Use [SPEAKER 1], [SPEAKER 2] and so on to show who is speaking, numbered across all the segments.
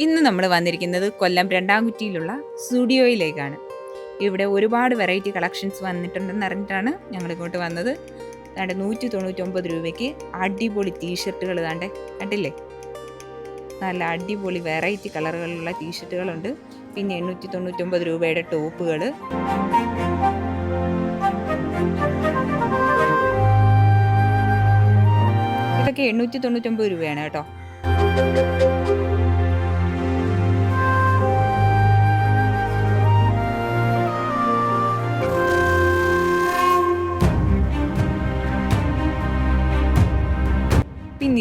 [SPEAKER 1] ഇന്ന് നമ്മൾ വന്നിരിക്കുന്നത് കൊല്ലം രണ്ടാംകുറ്റിയിലുള്ള സ്റ്റുഡിയോയിലേക്കാണ്. ഇവിടെ ഒരുപാട് വെറൈറ്റി കളക്ഷൻസ് വന്നിട്ടുണ്ടെന്ന് അറിഞ്ഞിട്ടാണ് ഞങ്ങൾ ഇങ്ങോട്ട് വന്നത്. അതാണ്ട് നൂറ്റി തൊണ്ണൂറ്റൊമ്പത് രൂപയ്ക്ക് അടിപൊളി ടീഷർട്ടുകൾ ദാണ്ട് കണ്ടില്ലേ? നല്ല അടിപൊളി വെറൈറ്റി കളറുകളുള്ള ടീഷർട്ടുകളുണ്ട് പിന്നെ എണ്ണൂറ്റി തൊണ്ണൂറ്റൊമ്പത് രൂപയുടെ ടോപ്പുകൾ. ഇതൊക്കെ എണ്ണൂറ്റി തൊണ്ണൂറ്റൊമ്പത് രൂപയാണ് കേട്ടോ.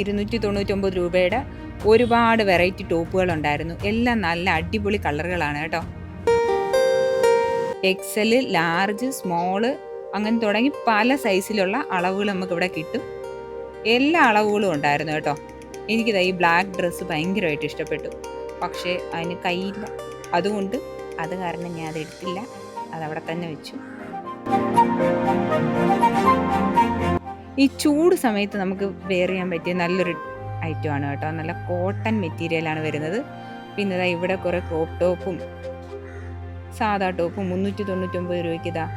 [SPEAKER 1] ഇരുന്നൂറ്റി തൊണ്ണൂറ്റൊമ്പത് രൂപയുടെ ഒരുപാട് വെറൈറ്റി ടോപ്പുകൾ ഉണ്ടായിരുന്നു എല്ലാം നല്ല അടിപൊളി കളറുകളാണ് കേട്ടോ. എക്സൽ ലാർജ് സ്മോൾ അങ്ങനെ തുടങ്ങി പല സൈസിലുള്ള അളവുകൾ നമുക്ക് ഇവിടെ കിട്ടും. എല്ലാ അളവുകളും ഉണ്ടായിരുന്നു കേട്ടോ. എനിക്കിതാ ഈ ബ്ലാക്ക് ഡ്രസ്സ് ഭയങ്കരമായിട്ട് ഇഷ്ടപ്പെട്ടു. പക്ഷേ അതിന് കയ്യില്ല. അതുകൊണ്ട് അത് കാരണം ഞാൻ അത് എടുത്തില്ല. അതവിടെ തന്നെ വെച്ചു. ഈ ചൂട് സമയത്ത് നമുക്ക് വെയർ ചെയ്യാൻ പറ്റിയ നല്ലൊരു ഐറ്റം ആണ് കേട്ടോ. നല്ല കോട്ടൺ മെറ്റീരിയലാണ് വരുന്നത്. പിന്നെ ഇതാ ഇവിടെ കുറേ ക്രോപ്പ് ടോപ്പും സാധാ ടോപ്പും മുന്നൂറ്റി തൊണ്ണൂറ്റൊമ്പത് രൂപയ്ക്ക് ഇതാ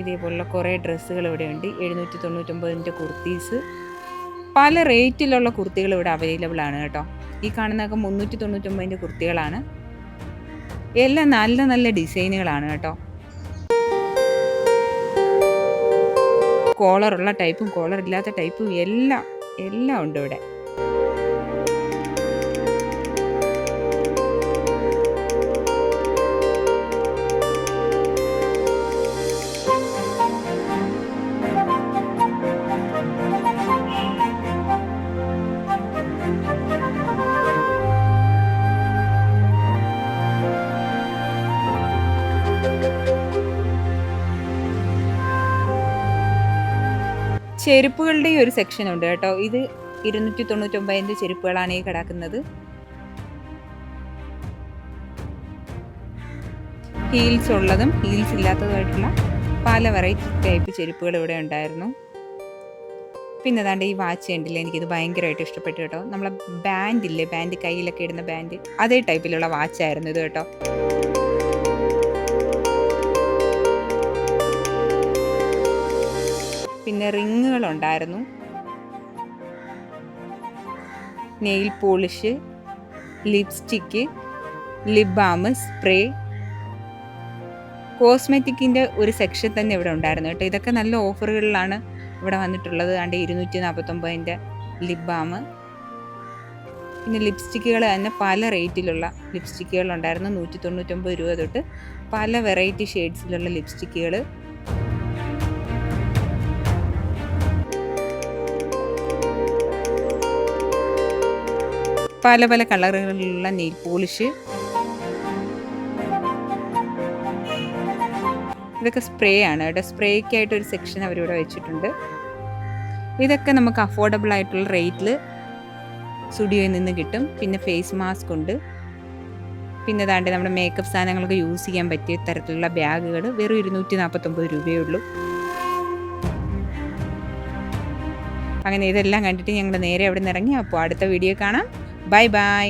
[SPEAKER 1] ഇതേപോലുള്ള കുറേ ഡ്രസ്സുകൾ ഇവിടെയുണ്ട് എഴുന്നൂറ്റി തൊണ്ണൂറ്റൊമ്പതിന്റെ കുർത്തീസ്. പല റേറ്റിലുള്ള കുർത്തികൾ ഇവിടെ അവൈലബിൾ ആണ് കേട്ടോ. ഈ കാണുന്നതൊക്കെ മുന്നൂറ്റി തൊണ്ണൂറ്റൊമ്പതിന്റെ കുർത്തികളാണ്. എല്ലാം നല്ല നല്ല ഡിസൈനുകളാണ് കേട്ടോ. കോളറുള്ള ടൈപ്പും കോളർ ഇല്ലാത്ത ടൈപ്പും എല്ലാം എല്ലാം ഉണ്ട് ഇവിടെ. ചെരുപ്പുകളുടെ ഒരു സെക്ഷൻ ഉണ്ട് കേട്ടോ. ഇത് ഇരുന്നൂറ്റി തൊണ്ണൂറ്റൊമ്പതിന്റെ ചെരുപ്പുകളാണ് ഈ കിടക്കുന്നത്. ഹീൽസ് ഉള്ളതും ഹീൽസ് ഇല്ലാത്തതുമായിട്ടുള്ള പല വെറൈറ്റി ടൈപ്പ് ചെരുപ്പുകൾ ഇവിടെ ഉണ്ടായിരുന്നു. പിന്നെ അതാണ്ട് ഈ വാച്ച് ഉണ്ടല്ലേ എനിക്കിത് ഭയങ്കരമായിട്ട് ഇഷ്ടപ്പെട്ടു കേട്ടോ. നമ്മളെ ബാൻഡ് ഇല്ലേ? ബാൻഡ് കയ്യിലൊക്കെ ഇടുന്ന ബാൻഡ് അതേ ടൈപ്പിലുള്ള വാച്ചായിരുന്നു ഇത് കേട്ടോ. ഉണ്ടായിരുന്നു nail polish lipstick lip balm spray. കോസ്മെറ്റിക്കിന്റെ ഒരു സെക്ഷൻ തന്നെ ഇവിടെ ഉണ്ടായിരുന്നു കേട്ടോ. ഇതൊക്കെ നല്ല ഓഫറുകളിലാണ് ഇവിടെ വന്നിട്ടുള്ളത്. ആണ്ട് ഇരുന്നൂറ്റി നാൽപ്പത്തൊമ്പതിന്റെ ലിപ് ബാം പിന്നെ ലിപ്സ്റ്റിക്കുകൾ തന്നെ പല റേറ്റിലുള്ള ലിപ്സ്റ്റിക്കുകൾ ഉണ്ടായിരുന്നു. നൂറ്റി തൊണ്ണൂറ്റൊമ്പത് രൂപ തൊട്ട് പല വെറൈറ്റി ഷെയ്ഡ്സിലുള്ള ലിപ്സ്റ്റിക്കുകൾ. പല പല കളറുകളിലുള്ള നെയിൽ പോളിഷ്. ഇതൊക്കെ സ്പ്രേ ആണ് കേട്ടോ. സ്പ്രേക്കായിട്ട് ഒരു സെക്ഷൻ അവരിവിടെ വെച്ചിട്ടുണ്ട്. ഇതൊക്കെ നമുക്ക് അഫോർഡബിൾ ആയിട്ടുള്ള റേറ്റിൽ സ്റ്റുഡിയോയിൽ നിന്ന് കിട്ടും. പിന്നെ ഫേസ് മാസ്ക് ഉണ്ട്. പിന്നെ താണ്ട് നമ്മുടെ മേക്കപ്പ് സാധനങ്ങളൊക്കെ യൂസ് ചെയ്യാൻ പറ്റിയ തരത്തിലുള്ള ബാഗുകൾ വെറും ഇരുന്നൂറ്റി നാൽപ്പത്തൊമ്പത് രൂപയേ ഉള്ളൂ. അങ്ങനെ ഇതെല്ലാം കണ്ടിട്ട് ഞങ്ങൾ നേരെ അവിടെ നിന്ന് ഇറങ്ങി. അപ്പോൾ അടുത്ത വീഡിയോ കാണാം. Bye bye